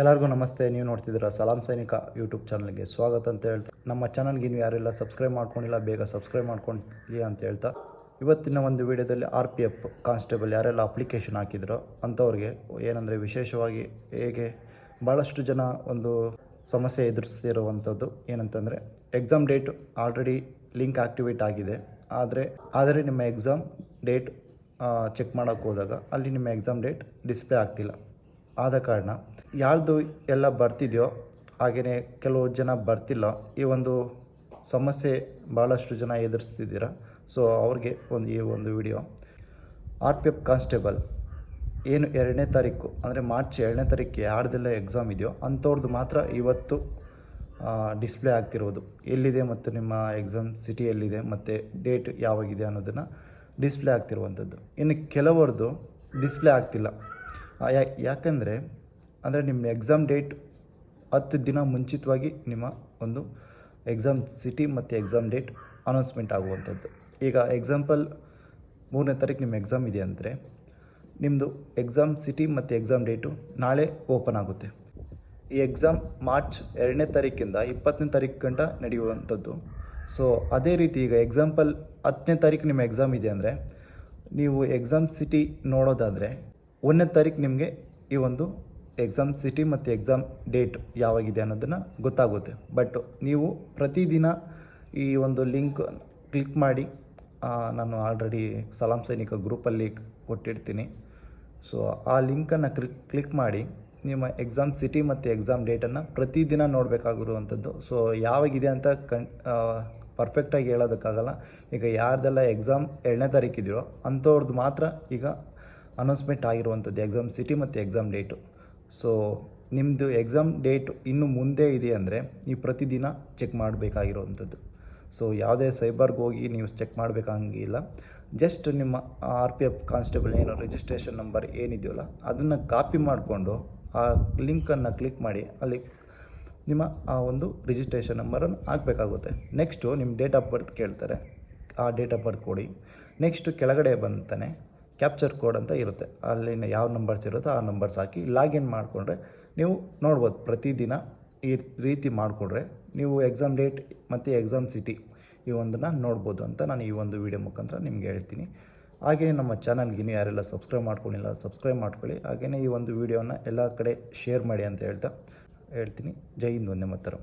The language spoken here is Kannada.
ಎಲ್ಲರಿಗೂ ನಮಸ್ತೆ, ನೀವು ನೋಡ್ತಿದ್ದೀರ ಸಲಾಂ ಸೈನಿಕ ಯೂಟ್ಯೂಬ್ ಚಾನಲ್ಗೆ ಸ್ವಾಗತ ಅಂತ ಹೇಳ್ತಾ. ನಮ್ಮ ಚಾನಲ್ಗೆ ನೀವು ಯಾರೆಲ್ಲ, ಸಬ್ಸ್ಕ್ರೈಬ್ ಮಾಡ್ಕೊಂಡಿಲ್ಲ, ಬೇಗ ಸಬ್ಸ್ಕ್ರೈಬ್ ಮಾಡ್ಕೊಳ್ಳಿ ಅಂತ ಹೇಳ್ತಾ. ಇವತ್ತಿನ ಒಂದು ವಿಡಿಯೋದಲ್ಲಿ ಆರ್ ಪಿ ಎಫ್ ಕಾನ್ಸ್ಟೇಬಲ್ ಯಾರೆಲ್ಲ ಅಪ್ಲಿಕೇಶನ್ ಹಾಕಿದ್ರೋ ಅಂಥವ್ರಿಗೆ ಏನಂದರೆ ವಿಶೇಷವಾಗಿ ಹೇಗೆ ಭಾಳಷ್ಟು ಜನ ಒಂದು ಸಮಸ್ಯೆ ಎದುರಿಸ್ತಿರುವಂಥದ್ದು ಏನಂತಂದರೆ exam date already link activate ಆಗಿದೆ. ಆದರೆ ಆದರೆ ನಿಮ್ಮ ಎಕ್ಸಾಮ್ ಡೇಟ್ ಚೆಕ್ ಮಾಡೋಕ್ಕೆ ಹೋದಾಗ ಅಲ್ಲಿ ನಿಮ್ಮ ಎಕ್ಸಾಮ್ ಡೇಟ್ ಡಿಸ್ಪ್ಲೇ ಆಗ್ತಿಲ್ಲ. ಆದ ಕಾರಣ ಯಾರ್ದು ಎಲ್ಲ ಬರ್ತಿದೆಯೋ ಹಾಗೆಯೇ ಕೆಲವು ಜನ ಬರ್ತಿಲ್ಲ, ಈ ಒಂದು ಸಮಸ್ಯೆ ಭಾಳಷ್ಟು ಜನ ಎದುರಿಸ್ತಿದ್ದೀರ? ಸೊ ಅವ್ರಿಗೆ ಒಂದು ಈ ಒಂದು video R P F constable ಏನು ಎರಡನೇ ತಾರೀಕು, ಅಂದರೆ ಮಾರ್ಚ್ ಎರಡನೇ ತಾರೀಕು ಯಾರ್ದೆಲ್ಲ ಎಕ್ಸಾಮ್ ಇದೆಯೋ ಅಂಥವ್ರದ್ದು ಮಾತ್ರ ಇವತ್ತು ಡಿಸ್ಪ್ಲೇ ಆಗ್ತಿರೋದು. ಎಲ್ಲಿದೆ ಮತ್ತು ನಿಮ್ಮ ಎಕ್ಸಾಮ್ ಸಿಟಿ ಎಲ್ಲಿದೆ ಮತ್ತು ಡೇಟ್ ಯಾವಾಗಿದೆ ಅನ್ನೋದನ್ನು ಡಿಸ್ಪ್ಲೇ ಆಗ್ತಿರುವಂಥದ್ದು. ಇನ್ನು ಕೆಲವರದು ಡಿಸ್ಪ್ಲೇ ಆಗ್ತಿಲ್ಲ. ಯಾ- ಯಾಕಂದರೆ, ಅಂದರೆ ನಿಮ್ಮ ಎಕ್ಸಾಮ್ ಡೇಟ್ ಹತ್ತು ದಿನ ಮುಂಚಿತವಾಗಿ ನಿಮ್ಮ ಒಂದು ಎಕ್ಸಾಮ್ ಸಿಟಿ ಮತ್ತು ಎಕ್ಸಾಮ್ ಡೇಟ್ ಅನೌನ್ಸ್ಮೆಂಟ್ ಆಗುವಂಥದ್ದು. ಈಗ ಎಕ್ಸಾಂಪಲ್ ಮೂರನೇ ತಾರೀಕು ನಿಮ್ಮ ಎಕ್ಸಾಮ್ ಇದೆ ಅಂದರೆ ನಿಮ್ಮದು ಎಕ್ಸಾಮ್ ಸಿಟಿ ಮತ್ತು ಎಕ್ಸಾಮ್ ಡೇಟು ನಾಳೆ ಓಪನ್ ಆಗುತ್ತೆ. ಈ ಎಕ್ಸಾಮ್ ಮಾರ್ಚ್ ಎರಡನೇ ತಾರೀಕಿಂದ ಇಪ್ಪತ್ತನೇ ತಾರೀಕು ಗಂಟ ನಡೆಯುವಂಥದ್ದು. ಸೊ ಅದೇ ರೀತಿ ಈಗ ಎಕ್ಸಾಂಪಲ್ ಹತ್ತನೇ ತಾರೀಕು ನಿಮ್ಮ ಎಕ್ಸಾಮ್ ಇದೆ ಅಂದರೆ, ನೀವು ಎಕ್ಸಾಮ್ ಸಿಟಿ ನೋಡೋದಾದರೆ ಒಂದನೇ ತಾರೀಕು ನಿಮಗೆ ಈ ಒಂದು ಎಕ್ಸಾಮ್ ಸಿಟಿ ಮತ್ತು ಎಕ್ಸಾಮ್ ಡೇಟ್ ಯಾವಾಗಿದೆ ಅನ್ನೋದನ್ನು ಗೊತ್ತಾಗುತ್ತೆ. ಬಟ್ ನೀವು ಪ್ರತಿದಿನ ಈ ಒಂದು ಲಿಂಕ್ ಕ್ಲಿಕ್ ಮಾಡಿ ನಾನು ಆಲ್ರೆಡಿ ಸಲಾಂ ಸೈನಿಕ ಗ್ರೂಪಲ್ಲಿ ಕೊಟ್ಟಿರ್ತೀನಿ. ಸೊ ಆ ಲಿಂಕನ್ನು ಕ್ಲಿಕ್ ಕ್ಲಿಕ್ ಮಾಡಿ ನಿಮ್ಮ ಎಕ್ಸಾಮ್ ಸಿಟಿ ಮತ್ತು ಎಕ್ಸಾಮ್ ಡೇಟನ್ನು ಪ್ರತಿದಿನ ನೋಡಬೇಕಾಗಿರುವಂಥದ್ದು. ಸೊ ಯಾವಾಗಿದೆ ಅಂತ ಕಣ್ ಪರ್ಫೆಕ್ಟಾಗಿ ಹೇಳೋದಕ್ಕಾಗಲ್ಲ. ಈಗ ಯಾರ್ದೆಲ್ಲ ಎಕ್ಸಾಮ್ ಎರಡನೇ ತಾರೀಕಿದೆಯೋ ಅಂಥವ್ರದ್ದು ಮಾತ್ರ ಈಗ ಅನೌನ್ಸ್ಮೆಂಟ್ ಆಗಿರುವಂಥದ್ದು ಎಕ್ಸಾಮ್ ಸಿಟಿ ಮತ್ತು ಎಕ್ಸಾಮ್ ಡೇಟು ಸೊ ನಿಮ್ಮದು ಎಕ್ಸಾಮ್ ಡೇಟ್ ಇನ್ನು ಮುಂದೆ ಇದೆ ಅಂದರೆ ನೀವು ಪ್ರತಿದಿನ ಚೆಕ್ ಮಾಡಬೇಕಾಗಿರುವಂಥದ್ದು. ಸೊ ಯಾವುದೇ ಸೈಬರ್ಗೆ ಹೋಗಿ ನೀವು ಚೆಕ್ ಮಾಡಬೇಕಾಗಿಲ್ಲ. ಜಸ್ಟ್ ನಿಮ್ಮ ಆರ್ ಪಿ ಎಫ್ ಕಾನ್ಸ್ಟೇಬಲ್ ಏನು ರಿಜಿಸ್ಟ್ರೇಷನ್ ನಂಬರ್ ಏನಿದೆಯಲ್ಲ, ಅದನ್ನು ಕಾಪಿ ಮಾಡಿಕೊಂಡು ಆ ಲಿಂಕನ್ನು ಕ್ಲಿಕ್ ಮಾಡಿ, ಅಲ್ಲಿ ನಿಮ್ಮ ಆ ಒಂದು ರಿಜಿಸ್ಟ್ರೇಷನ್ ನಂಬರನ್ನು ಹಾಕಬೇಕಾಗುತ್ತೆ. ನೆಕ್ಸ್ಟು ನಿಮ್ಮ ಡೇಟ್ ಆಫ್ ಬರ್ತ್ ಕೇಳ್ತಾರೆ. ಆ ಡೇಟ್ ಆಫ್ ಬರ್ತ್ ಕೊಡಿ. ನೆಕ್ಸ್ಟು ಕೆಳಗಡೆ ಬಂತಾನೆ ಕ್ಯಾಪ್ಚರ್ ಕೋಡ್ ಅಂತ ಇರುತ್ತೆ. ಅಲ್ಲಿನ ಯಾವ ನಂಬರ್ಸ್ ಇರುತ್ತೋ ಆ ನಂಬರ್ಸ್ ಹಾಕಿ ಲಾಗಿನ್ ಮಾಡಿಕೊಂಡ್ರೆ ನೀವು ನೋಡ್ಬೋದು ಪ್ರತಿದಿನ ಈ ರೀತಿ ಮಾಡಿಕೊಂಡ್ರೆ ನೀವು ಎಕ್ಸಾಮ್ ಡೇಟ್ ಮತ್ತು ಎಕ್ಸಾಮ್ ಸಿಟಿ ಈ ಒಂದನ್ನು ನೋಡ್ಬೋದು ಅಂತ ನಾನು ಈ ಒಂದು ವಿಡಿಯೋ ಮುಖಾಂತರ ನಿಮಗೆ ಹೇಳ್ತೀನಿ. ಹಾಗೆಯೇ ನಮ್ಮ ಚಾನಲ್ಗೆ ಇನ್ನೂ ಯಾರೆಲ್ಲ ಸಬ್ಸ್ಕ್ರೈಬ್ ಮಾಡ್ಕೊಂಡಿಲ್ಲ ಸಬ್ಸ್ಕ್ರೈಬ್ ಮಾಡ್ಕೊಳ್ಳಿ. ಹಾಗೆಯೇ ಈ ಒಂದು ವಿಡಿಯೋನ ಎಲ್ಲ ಕಡೆ ಶೇರ್ ಮಾಡಿ ಅಂತ ಹೇಳ್ತಾ ಹೇಳ್ತೀನಿ. ಜೈ ಹಿಂದ್, ಒಂದೇ ಮಾತರಂ.